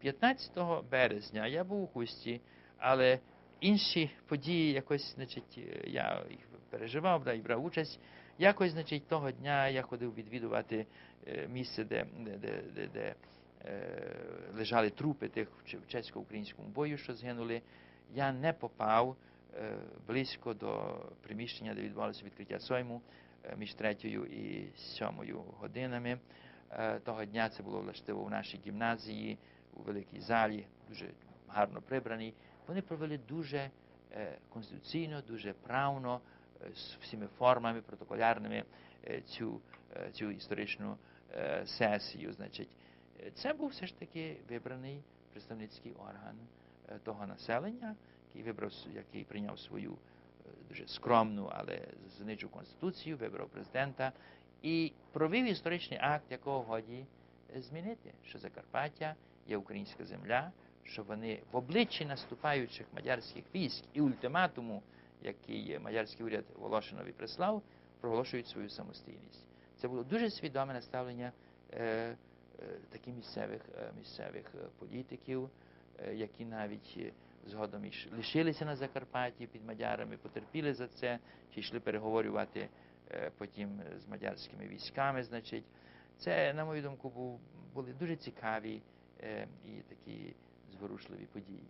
15 березня я був у Хусті, але інші події якось, значить, е, я їх переживав да, і брав участь. Якось, значить, того дня я ходив відвідувати е, місце, де, де, де, де, де е, лежали трупи тих в чесько-українському бою, що згинули. Я не попав близько до приміщення, де відбувалося відкриття сойму між третьою і сьомою годинами. Е, Того дня це було влаштиво в нашій гімназії, у великій залі, дуже гарно прибраній. Вони провели дуже е, конституційно, дуже правно, е, з всіми формами протоколярними цю, цю історичну сесію. Значить, це був все ж таки вибраний представницький орган того населення, який вибрав який прийняв свою дуже скромну, але засадничу конституцію, вибрав президента і провів історичний акт, якого годі змінити, що Закарпаття є українська земля, що вони в обличчі наступаючих мадярських військ і ультиматуму, який мадярський уряд Волошинові прислав, проголошують свою самостійність. Це було дуже свідоме наставлення е, е, таких місцевих, е, місцевих е, політиків, е, які навіть е, згодом лишилися на Закарпатті під мадярами, потерпіли за це, чи йшли переговорювати потім з мадярськими військами. Значить, це, на мою думку, був, були дуже цікаві е, і такі зворушливі події.